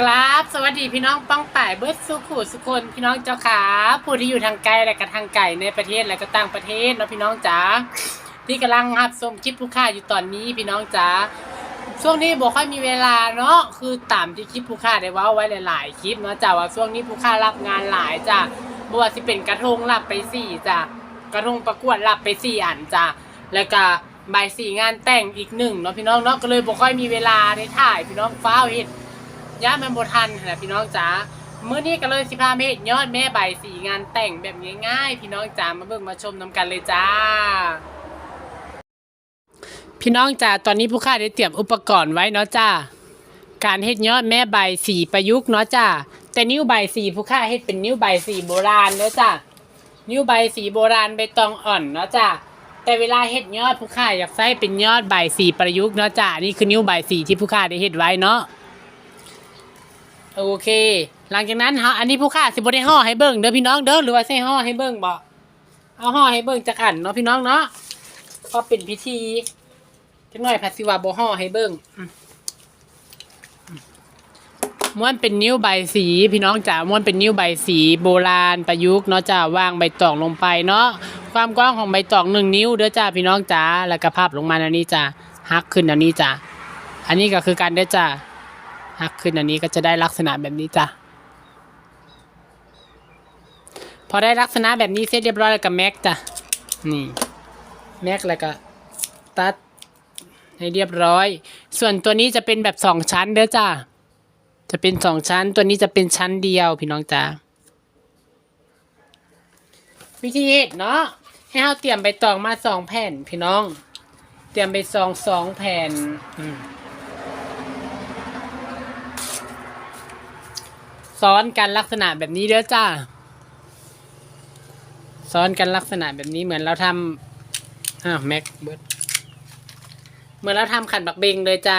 กราบสวัสดีพี่น้องป้องป่ายเบิร์ดสุขุสุคนพี่น้องเจ้าขาผู้ที่อยู่ทางไกลและก็ทางไกลในประเทศและก็ต่างประเทศเนาะพี่น้องจ๋าที่กำลังรับชมคลิปผู้ค่าอยู่ตอนนี้พี่น้องจ๋าช่วงนี้บอกค่อยมีเวลาเนาะคือตามที่คลิปผู้ค่าได้ว่าไว้หลาย ๆ คลิปเนาะจ้าว่าช่วงนี้ผู้ค่ารับงานหลายจ้ะบ่ว่าสิเป็นกระทงรับไปสี่จ้ะกระทงประกวดรับไปสี่อันจ้ะแล้วก็ใบายสี่งานแต่งอีกหนึ่งเนาะพี่น้องเนาะก็เลยบ่ค่อยมีเวลาได้ถ่ายพี่น้องฟ้าวเฮ็ด ย่ามันบทันนะพี่น้องจ๋ามื้อนี้ก็เลยสิพาเมเฮ็ดยอดแม่ใบสีงานแต่งแบบง่ายๆ พี่น้องจ๋ามาเบิ่งมาชมนํกันเลยจ้า พี่น้องจ๋าตอนนี้ผู้ค้าได้เตรียมอุปกรณ์ไว้เนาะจ้าการเฮ็ดยอดแม่ใบสีประยุกต์เนาะจ้าแต่นิ้วใบสีผู้ค้าเฮ็ดเป็นนิ้วใบสีโบราณเด้อจ้านิ้วใบสีโบราณใบตองอ่อนเนาะจ้าแต่เวลาเฮ็ดยอดผู้ค้าอยากใช้เป็นยอดใบสีประยุกต์เนาะจ้านี่คือนิ้วใบสีที่ผู้ค้าได้เฮ็ดไว้เนาะ โอเค หลังจากนั้นฮะอันนี้ผู้ค่าสิบได้ห่อให้เบิ่งเด้อพี่น้องเด้อหรือว่าใส่ห่อให้เบิ่งบ่เอาห่อให้เบิ่งจักอันเนาะพี่น้องเนาะก็เป็นพิธีจักหน่อยพัดสิว่าบ่ห่อให้เบิ่งม้วนเป็นนิ้วใบสีพี่น้องจ๋าม้วนเป็นนิ้วใบสีโบราณประยุกต์เนาะจ้าวางใบตองลงไปเนาะความกว้างของใบตองหนึ่งนิ้วเด้อจ้าพี่น้องจ๋าแล้วก็พับลงมาอันนี้จ้าหักขึ้นอันนี้จ้าอันนี้ก็คือการเด้อจ้า หักขึ้นอันนี้ก็จะได้ลักษณะแบบนี้จ้ะพอได้ลักษณะแบบนี้เสร็จเรียบร้อยแล้วก็แม็กจ้ะนี่แม็กแล้วก็ตัดให้เรียบร้อย ส่วนตัวนี้จะเป็นแบบสองชั้นเด้อจ้ะจะเป็นสองชั้น ตัวนี้จะเป็นชั้นเดียวพี่น้องจ้าวิธีเฮ็ดเนาะให้เราเตรียมใบตองมาสองแผ่นพี่น้อง เตรียมใบซองสองแผ่นอืม ซ้อนกันลักษณะแบบนี้เด้อจ้า ซ้อนกันลักษณะแบบนี้เหมือนเราทำอ้าวแม็กเบิร์ดเหมือนเราทำขันบักเบงเลยจ้า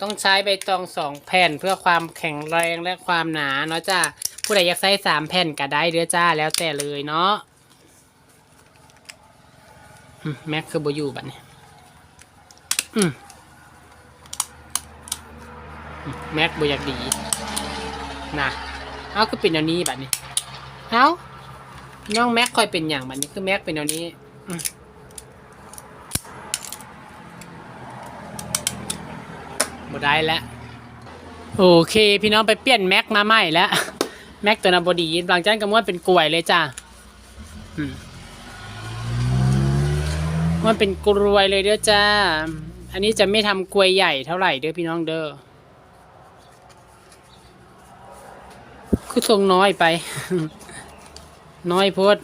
ต้องใช้ใบตองสองแผ่นเพื่อความแข็งแรงและความหนาเนาะจ้า ผู้ใดอยากใช้สามแผ่นก็ได้เด้อจ้า แล้วแต่เลยเนาะแม็กคือโบอยู่บัดนี้แม็กโบอยากดี นะเอาก็เป็นแนวนี้แบบนี้เอาน้องแม็กคอยเป็นอย่างแบบนี้คือแม็กเป็นแนวนี้อืมหมดได้แล้วโอเค พี่น้องไปเปลี่ยนแม็กมาใหม่แล้วแม็กตัวนาบดีหลังจากนั้นก็ม้วนเป็นกลวยเลยจ้ามม้วนเป็นกลวยเลยเด้อจ้า อันนี้จะไม่ทำกลวยใหญ่เท่าไหร่เด้อพี่น้องเด้อ คือทรงน้อยไป น้อยโพด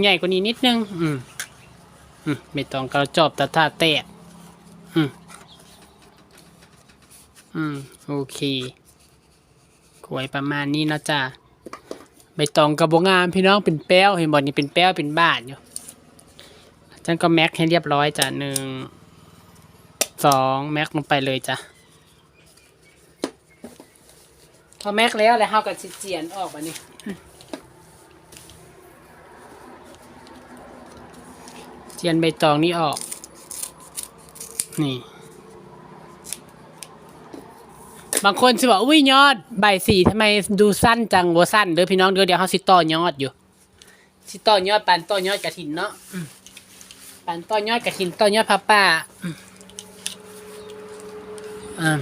ใหญ่กว่านี้นิดนึง อืมอืมไม่ต้องกระจอบตาท่าแตกอืมอืมโอเคกวยประมาณนี้นะจ้าใบตองกระบงามพี่น้องเป็นแป้วเห็นบอนี่เป็นแป้วเป็นบ้านอยู่จันก็แม็กให้เรียบร้อยจ้ะหนึ่งสองแม็กลงไปเลยจ้ะ พอแม็กแล้วแล้วเฮาก็สิเจียนออกบัดนี้เจียนใบตองนี้ออก นี่ บางคนสิบอกอุ้ยยอด ใบสีทำไมดูสั้นจังวัสั้นเด้อพี่น้องเด้อเดี๋ยวเฮาสิต่อยอดอยู่สิต่อยอดปานต่อยอดกระถินเนาะปานต่อยอดกระถินต่อยอดพับป่าอืมอ่า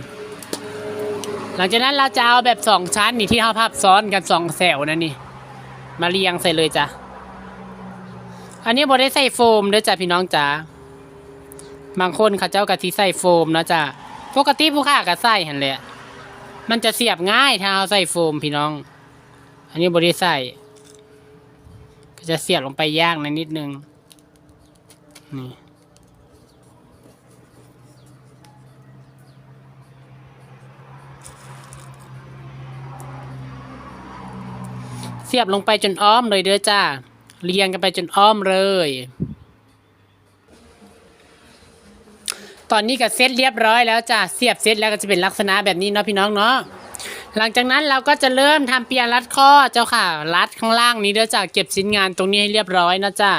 หลังจากนั้นเราจะเอาแบบสองชั้นนี่ที่เขาพับซ้อนกันสองแถวนั่นนี่ มาเรียงใส่เลยจ้ะ อันนี้บอได้ใส่โฟมเด้อจ้ะพี่น้องจ๋าบางคนเขาเจ้ากะทิใส่โฟมนะจ้ะปกติผู้ค้าก็ใส่หันแหละมันจะเสียบง่ายถ้าเอาใส่โฟมพี่น้อง อันนี้บอได้ใส่ก็จะเสียบลงไปยากนนิดนึงนี่ สียบลงไปจนอ้อมเลยเด้อจ้า เรียงกันไปจนอ้อมเลย ตอนนี้ก็เซตเรียบร้อยแล้วจ้า เสียบเซตแล้วก็จะเป็นลักษณะแบบนี้เนาะพี่น้องเนาะ หลังจากนั้นเราก็จะเริ่มทำเปียรัดข้อเจ้าค่ะ รัดข้างล่างนี้เด้อจ้า เก็บชิ้นงานตรงนี้ให้เรียบร้อยนะจ้า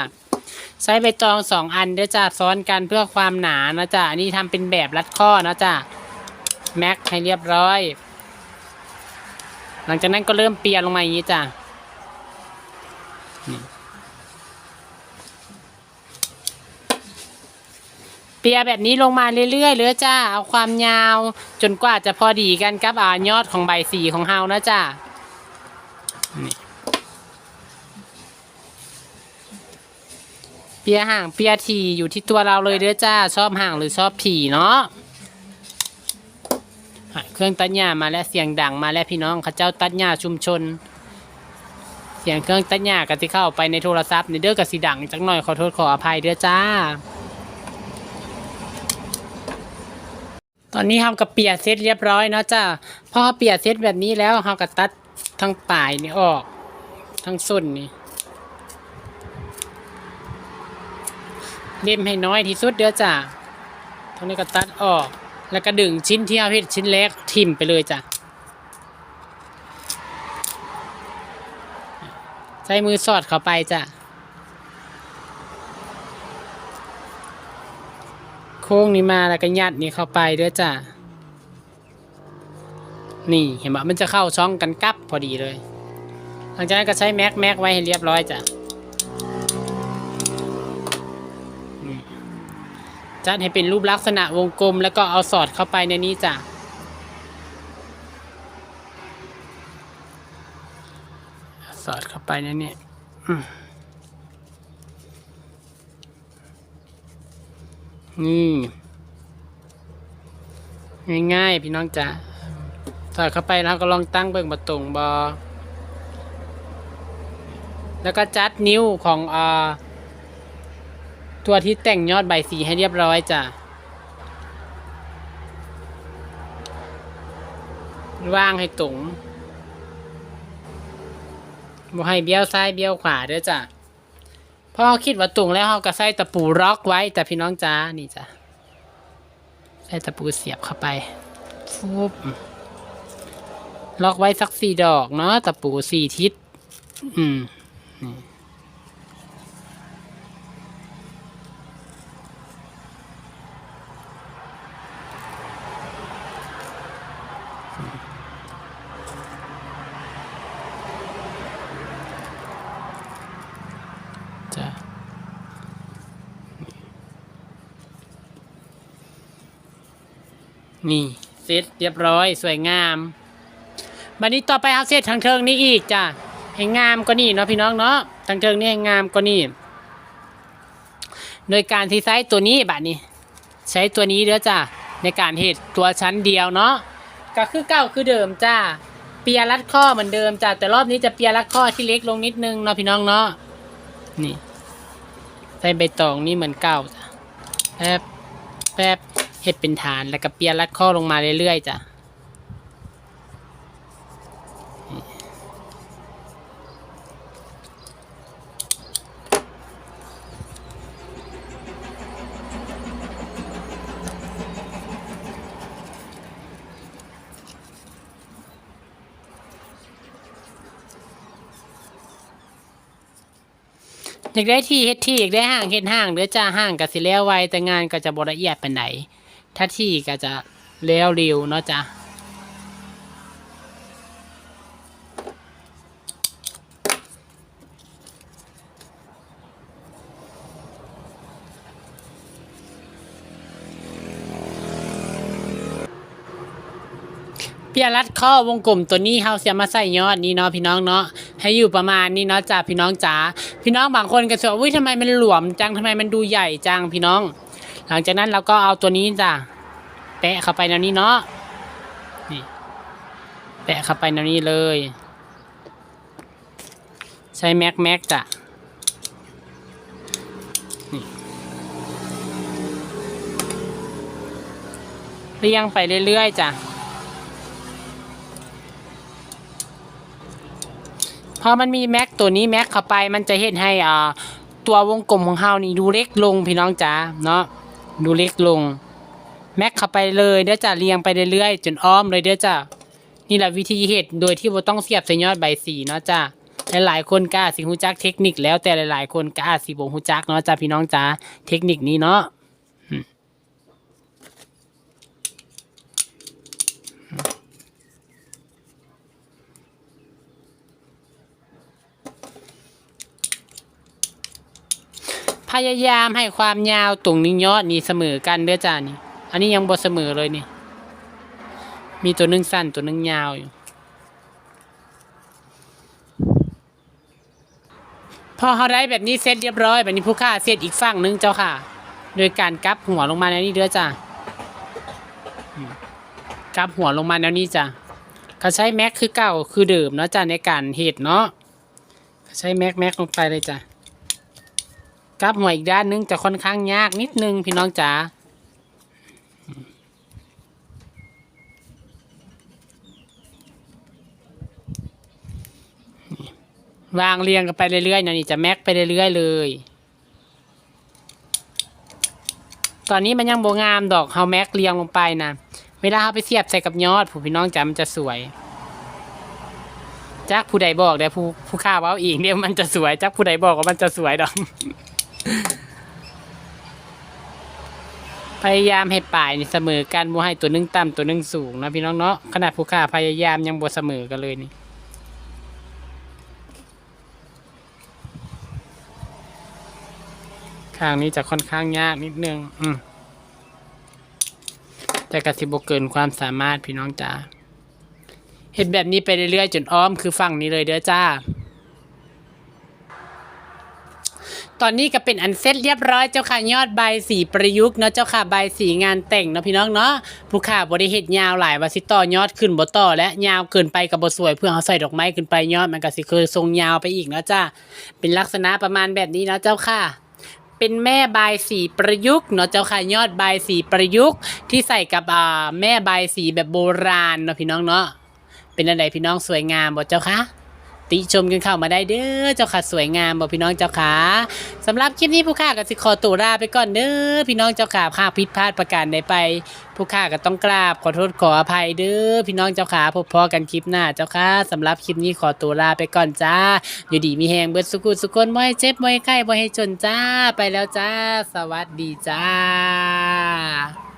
ใช้ใบตองสองอันเด้อจ้าซ้อนกันเพื่อความหนานะจ้าอันนี้ทำเป็นแบบรัดข้อนะจ้าแม็กให้เรียบร้อย หลังจากนั้นก็เริ่มเปียลงมาอย่างนี้จ้ะ นี่เปียแบบนี้ลงมาเรื่อยๆเลยจ้า เอาความยาวจนกว่าจะพอดีกันกับอ่ายอดของใบสีของเฮานะจ้านี่เปียห่างเปียทีอยู่ที่ตัวเราเลยเด้อจ้า ชอบห่างหรือชอบถี่เนาะเครื่องตัดหญ้ามาแล้วเสียงดังมาแล้วพี่น้องเขาเจ้าตัดหญ้าชุมชนเสียงเครื่องตัดหญ้าก็สิเข้าไปในโทรศัพท์ในเด้อกับสีดังจักหน่อยขอโทษขออภัยเด้อจ้า ตอนนี้เฮากับเปียเสร็จเรียบร้อยเนาะจ้าพอเปียเสร็จแบบนี้แล้วเฮาก็ตัดทั้งปลายนี่ออก ทั้งส้นนี่เล่มให้น้อยที่สุดเด้อจ้าทั้งนี้ก็ตัดออก แล้วก็ดึงชิ้นที่เอาเฮ็ดชิ้นเล็กทิ่มไปเลยจ้ะ ใช้มือสอดเข้าไปจ้ะ โค้งนี้มาแล้วก็ยัดนี่เข้าไปเด้อจ้ะ นี่เห็นไหมมันจะเข้าช่องกันกลับพอดีเลย หลังจากนั้นก็ใช้แม็กแม็กไว้ให้เรียบร้อยจ้ะจัดให้เป็นรูปลักษณะวงกลมแล้วก็เอาสอดเข้าไปในนี้จ้ะ สอดเข้า ไปในนี้อืมนี่ง่ายๆพี่น้องจ้ะสอดเข้าไปแล้วก็ลองตั้งเบิ่งประตงบอ แล้วก็จัดนิ้วของอตัวที่แต่งยอดใบสีให้เรียบร้อยจ้ะวางให้ตรง บ่ให้เบี้ยวซ้ายเบี้ยวขวาเด้อจ้ะพอเราคิดว่าตุงแล้วเขาก็ใส่ตะปูล็อกไว้แต่พี่น้องจ้านี่จ้ะใส่ตะปูเสียบเข้าไปฟุบล็อกไว้สักสี่ดอกเนาะตะปูสี่ทิศอืม นี่เสร็จเรียบร้อยสวยงามบันนี้ต่อไปเอาเสร็จทางเทิงนี้อีกจ้ะให้งามก็นี่เนาะพี่น้องเนาะทางเทิงนี่ให้งามก็นี่โดยการที่ใช้ตัวนี้บัดนี้ ใช้ตัวนี้เด้อจ้ะในการเหตุตัวชั้นเดียวเนาะก็คือเก้าคือเดิมจ้าเปียรัดข้อเหมือนเดิมจ้ะแต่รอบนี้จะเปียรัดข้อที่เล็กลงนิดนึงเนาะพี่น้องเนาะนี่ใส่ใบตองนี่เหมือนเก่าจ้ะแป๊บแป๊บ เห็ดเป็นฐานแล้วก็เปียรัดข้อลงมาเรื่อยๆจ้ะอยากได้ที่เฮ็ดที่อยากได้ห้างเฮ็ดห้างเด้อจ้าห้างก็สิแล้วไวแต่งานก็จะบ่ละเอียดปานใด ถ้าที่ก็จะแล้วเร็วเนาะจ้ะเปียรัดข้อวงกลมตัวนี้เฮาเสียมาใส่ยอดนี้เนาะพี่น้องเนาะให้อยู่ประมาณนี้เนาะจ้าพี่น้องจ๋าพี่น้องบางคนก็จะว่าอุ้ยทำไมมันหลวมจังทำไมมันดูใหญ่จังพี่น้อง หลังจากนั้นเราก็เอาตัวนี้จ้ะแปะเข้าไปในนี้เนาะนี่แปะเข้าไปในนี้เลย ใช้แม็กแม็กจ้ะนี่เรียงไปเรื่อยๆจ้ะพอมันมีแม็กตัวนี้แม็กเข้าไปมันจะเห็นให้อ่าตัววงกลมของเฮานี่ดูเล็กลงพี่น้องจ๋าเนาะ ดูเล็กลง แม็กเข้าไปเลยเดี๋ยวจะเรียงไปเรื่อยๆจนอ้อมเลยเดี๋ยวจะนี่แหละวิธีเห็ดโดยที่เราต้องเสียบใส่ยอดใบสีเนาะจ้าหลายๆคนก็อาจสิหูจักเทคนิคแล้วแต่หลายๆ คนก็อาจสิบ่หูจักเนาะจ้าพี่น้องจ้าเทคนิคนี้เนาะ พยายามให้ความยาวตรงนี้งยอดนี่เสมอกันเด้อจ้านี่ อันนี้ยังบ่เสมอเลยนี่ มีตัวนึงสั้นตัวนึงยาวอยู่ พอเขาได้แบบนี้เสร็จเรียบร้อย แบบนี้ผู้ค่าเสร็จอีกฝั่งหนึงเจ้าค่ะ โดยการกลับหัวลงมาแนวนี้เด้อจ้ากลับหัวลงมาแนวนี้จ้ะเขาใช้แม็กคือเก่าคือเดิมเนาะจ้ะในการเห็ดเนาะเขาใช้แม็กแม็กลงไปเลยจ้ะ กลับหัวอีกด้านนึงจะค่อนข้างยากนิดนึงพี่น้องจ๋าวางเรียงกันไปเรื่อยๆนะนี่จะแม็กไปเรื่อยๆเลย ตอนนี้มันยังโบงามดอกเฮาแม็กเรียงลงไปนะ เวลาเฮาไปเสียบใส่กับยอดผู้พี่น้องจ๋ามันจะสวยจักผู้ใดบอกเดี๋ยวผู้ผู้ข้าเว้าอีกเดี๋ยวมันจะสวยจักผู้ใดบอกว่ามันจะสวยดอก พยายามให้ปลายนี่เสมอกันบ่ให้ตัวนึงต่ำตัวนึงสูงนะพี่น้องเนาะขนาดผู้ข้าพยายามยังบ่เสมอกันเลยนี่ข้างนี้จะค่อนข้างยากนิดนึง อืมแต่กระสิบเกินความสามารถพี่น้องจ๋าเห็นแบบนี้ไปเรื่อยๆจนอ้อมคือฝั่งนี้เลยเด้อจ้า ตอนนี้ก็เป็นอันเสร็จเรียบร้อยเจ้าค่ะยอดใบสีประยุกต์เนาะเจ้าค่ะใบสีงานแต่งเนาะพี่น้องเนาะผู้ข่าบริเหตุยาวหลายว่าสิต่อยอดขึ้นบ่ต่อและยาวเกินไปกับบสวย เพื่อเอาใส่ดอกไม้ขึ้นไปยอดมันก็สิเคยทรงยาวไปอีกเนาะจ้าเป็นลักษณะประมาณแบบนี้เนาะเจ้าค่ะเป็นแม่ใบสีประยุกต์เนาะเจ้าค่ะยอดใบสีประยุกต์ที่ใส่กับอ่าแม่ใบสีแบบโบราณเนาะพี่น้องเนาะเป็นอะไรพี่น้องสวยงามบ่เจ้าคะ ติชมกันเข้ามาได้เด้อเจ้าค่ะสวยงามบ่พี่น้องเจ้าค่ะสำหรับคลิปนี้ผู้ค่าก็สิขอตัวลาไปก่อนเด้อพี่น้องเจ้าค่ะค่าผิดพลาดประการใดไป ผู้ค่าก็ต้องกราบขอโทษขออภัยเด้อพี่น้องเจ้าค่ะพบพอกันคลิปหน้าเจ้าค่ะสำหรับคลิปนี้ขอตัวลาไปก่อนจ้า อยู่ดีมีแหงเบิดสุกุสุคนบ่ให้เจ็บบ่ให้ไข้บ่ให้จนจ้าไปแล้วจ้า สวัสดีจ้า